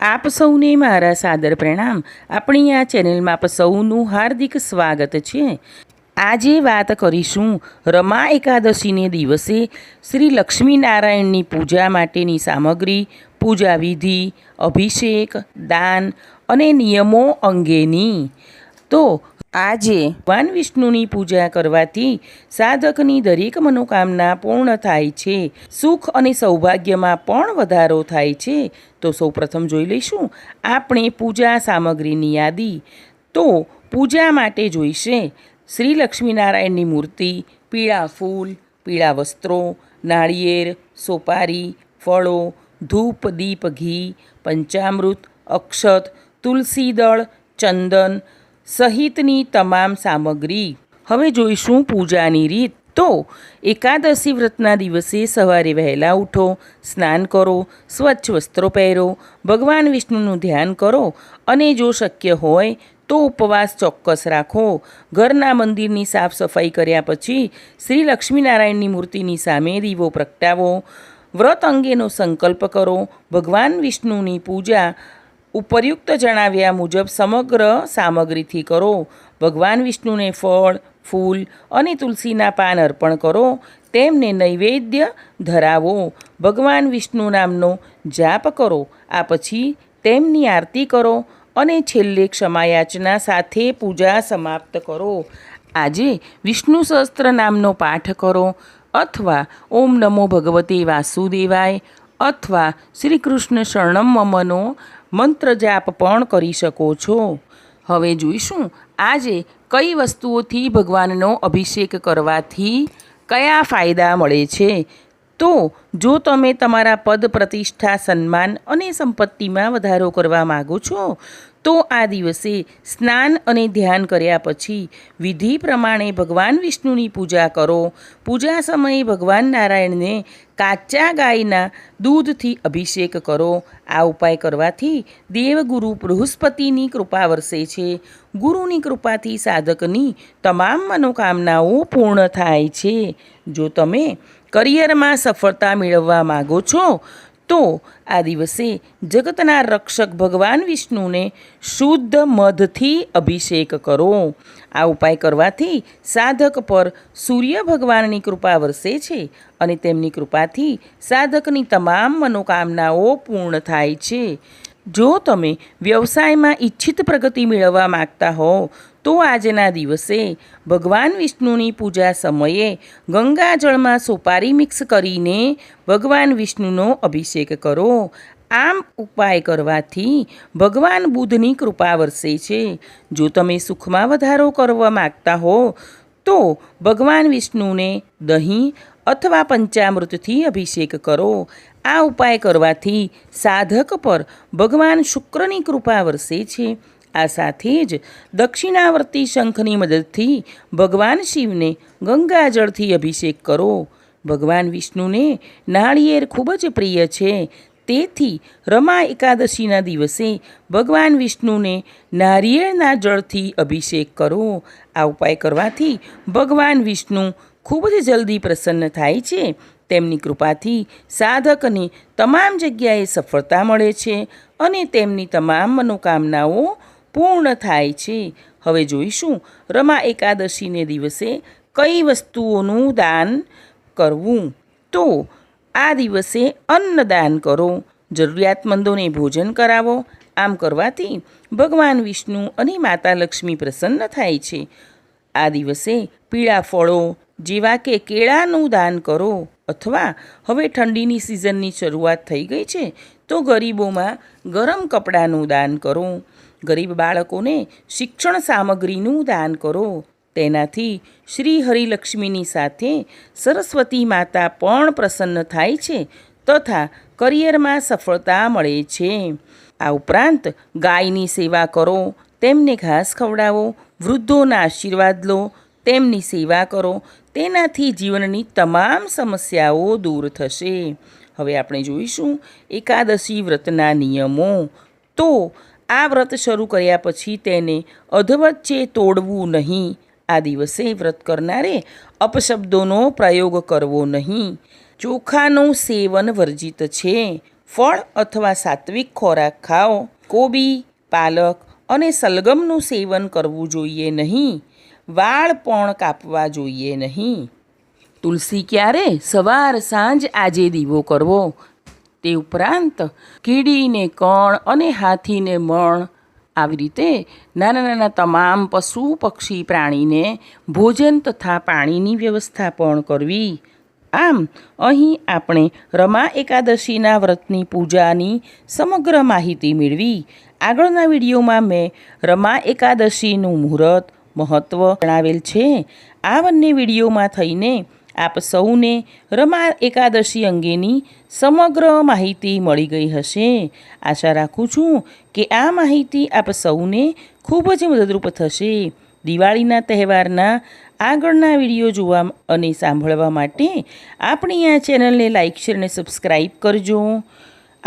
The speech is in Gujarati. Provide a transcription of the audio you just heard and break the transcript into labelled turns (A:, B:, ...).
A: આપ સૌને મારા સાદર પ્રણામ. આપણી આ ચેનલમાં આપ સૌનું હાર્દિક સ્વાગત છે. આજે વાત કરીશું રમા એકાદશીને દિવસે શ્રી લક્ષ્મીનારાયણની પૂજા માટેની સામગ્રી પૂજા વિધિ અભિષેક, દાન અને નિયમો અંગેની. તો આજે ભગવાન વિષ્ણુની પૂજા કરવાથી સાધકની દરેક મનોકામના પૂર્ણ થાય છે. સુખ અને સૌભાગ્યમાં પણ વધારો થાય છે. તો સૌપ્રથમ જોઈ લઈશું આપણે પૂજા સામગ્રીની યાદી. તો પૂજા માટે જોઈશે શ્રી લક્ષ્મીનારાયણની મૂર્તિ, પીળા ફૂલ, પીળા વસ્ત્રો, નાળિયેર, સોપારી, ફળો, ધૂપ, દીપ, ઘી, પંચામૃત, અક્ષત, તુલસી દળ, ચંદન સહિતની તમામ સામગ્રી. હવે જોઈશું પૂજાની રીત. તો, એકાદશી વ્રતના દિવસે સવારે વહેલા ઉઠો, સ્નાન કરો, સ્વચ્છ વસ્ત્રો પહેરો, ભગવાન વિષ્ણુનું ધ્યાન કરો અને જો શક્ય હોય, તો ઉપવાસ ચોક્કસ રાખો. ઘરના મંદિરની સાફ સફાઈ કર્યા પછી શ્રી લક્ષ્મીનારાયણની મૂર્તિની સામે દીવો પ્રગટાવો. વ્રત અંગેનો સંકલ્પ કરો. ભગવાન વિષ્ણુની પૂજા ઉપરયુક્ત જણાવ્યા મુજબ સમગ્ર સામગ્રીથી કરો. ભગવાન વિષ્ણુને ફળ, ફૂલ અને તુલસીના પાન અર્પણ કરો. તેમને નૈવેદ્ય ધરાવો. ભગવાન વિષ્ણુ નામનો જાપ કરો. આ પછી તેમની આરતી કરો અને છેલ્લે ક્ષમાયાચના સાથે પૂજા સમાપ્ત કરો. આજે વિષ્ણુ સહસ્ત્ર નામનો પાઠ કરો અથવા ઓમ નમો ભગવતે વાસુદેવાય. અથવા શ્રી કૃષ્ણ શરણમ મમનો મંત્ર જાપ પણ કરી શકો છો. હવે જોઈશું, આજે કઈ વસ્તુઓથી ભગવાનનો અભિષેક કરવાથી કયા ફાયદા મળે છે? તો જો તમે તમારા પદ પ્રતિષ્ઠા, સન્માન અને સંપત્તિમાં વધારો કરવા માગો છો, તો આ દિવસે સ્નાન અને ધ્યાન કર્યા પછી વિધિ પ્રમાણે ભગવાન વિષ્ણુની પૂજા કરો. પૂજા સમયે ભગવાન નારાયણને કાચા ગાયના દૂધથી અભિષેક કરો. આ ઉપાય કરવાથી દેવગુરુ બૃહસ્પતિની કૃપા વરસે છે. ગુરુની કૃપાથી સાધકની તમામ મનોકામનાઓ પૂર્ણ થાય છે. જો તમે કરિયરમાં સફળતા મેળવવા માગો છો, તો આ દિવસે જગતના રક્ષક ભગવાન વિષ્ણુને શુદ્ધ મધથી અભિષેક કરો. આ ઉપાય કરવાથી સાધક પર સૂર્ય ભગવાનની કૃપા વરસે છે અને તેમની કૃપાથી સાધકની તમામ મનોકામનાઓ પૂર્ણ થાય છે. જો તમે વ્યવસાયમાં ઈચ્છિત પ્રગતિ મેળવવા માગતા હો તો આજના દિવસે ભગવાન વિષ્ણુની પૂજા સમયે ગંગાજળમાં સોપારી મિક્સ કરીને ભગવાન વિષ્ણુનો અભિષેક કરો. આમ ઉપાય કરવાથી ભગવાન બુદ્ધની કૃપા વરસે છે. જો તમે સુખમાં વધારો કરવા માગતા હો, તો ભગવાન વિષ્ણુને દહીં અથવા પંચામૃતથી અભિષેક કરો. આ ઉપાય કરવાથી સાધક પર ભગવાન શુક્રની કૃપા વરસે છે. આ સાથે જ દક્ષિણાવર્તી શંખની મદદથી ભગવાન શિવને ગંગાજળથી અભિષેક કરો. ભગવાન વિષ્ણુને નાળિયેર ખૂબ જ પ્રિય છે. તેથી રમા એકાદશીના દિવસે ભગવાન વિષ્ણુને નારિયેળના જળથી અભિષેક કરો. આ ઉપાય કરવાથી ભગવાન વિષ્ણુ ખૂબ જ જલ્દી પ્રસન્ન થાય છે. તેમની કૃપાથી સાધકને તમામ જગ્યાએ સફળતા મળે છે અને તેમની તમામ મનોકામનાઓ પૂર્ણ થાય છે. હવે જોઈશું રમા એકાદશીને દિવસે કઈ વસ્તુઓનું દાન કરવું? તો આ દિવસે અન્નદાન કરો. જરૂરિયાતમંદોને ભોજન કરાવો. આમ કરવાથી ભગવાન વિષ્ણુ અને માતા લક્ષ્મી પ્રસન્ન થાય છે. આ દિવસે પીળા ફળો જેવા કે કેળાનું દાન કરો. અથવા હવે ઠંડીની સિઝનની શરૂઆત થઈ ગઈ છે, તો ગરીબોમાં ગરમ કપડાનું દાન કરો. ગરીબ બાળકોને શિક્ષણ સામગ્રીનું દાન કરો. તેનાથી શ્રી હરિલક્ષ્મીની સાથે સરસ્વતી માતા પણ પ્રસન્ન થાય છે તથા કરિયરમાં સફળતા મળે છે. આ ઉપરાંત ગાયની સેવા કરો, તેમને ઘાસ ખવડાવો, વૃદ્ધોના આશીર્વાદ લો તેમની સેવા કરો. તેનાથી જીવનની તમામ સમસ્યાઓ દૂર થશે. હવે આપણે જોઈશું એકાદશી વ્રતના નિયમો. તો આ વ્રત શરૂ કર્યા પછી તેને અધવચ્ચે તોડવું નહીં. આ દિવસે વ્રત કરનારે અપશબ્દોનો પ્રયોગ કરવો નહીં. ચોખાનું સેવન વર્જિત છે. ફળ અથવા સાત્વિક ખોરાક ખાઓ. કોબી, પાલક અને સલગમનું સેવન કરવું જોઈએ નહીં. વાળ પણ કાપવા જોઈએ નહીં. તુલસી ક્યારે? સવાર, સાંજ આજે દીવો કરવો. તે ઉપરાંત કીડીને કણ અને હાથીને મણ. આવી રીતે નાના નાના તમામ પશુ, પક્ષી, પ્રાણીને ભોજન તથા પાણીની વ્યવસ્થા પણ કરવી. આમ, અહીં આપણે રમા એકાદશીના વ્રતની પૂજાની સમગ્ર માહિતી મેળવી. આગળના વિડીયોમાં મેં રમા એકાદશીનું મુહૂર્ત મહત્ત્વ જણાવેલ છે. આ બંને વિડીયોમાં થઈને આપ સૌને રમા એકાદશી અંગેની સમગ્ર માહિતી મળી ગઈ હશે. આશા રાખું છું કે આ માહિતી આપ સૌને ખૂબ જ મદદરૂપ થશે. દિવાળીના તહેવારના આગળના વીડિયો જોવા અને સાંભળવા માટે આપણી આ ચેનલને લાઇક શેર અને સબસ્ક્રાઈબ કરજો.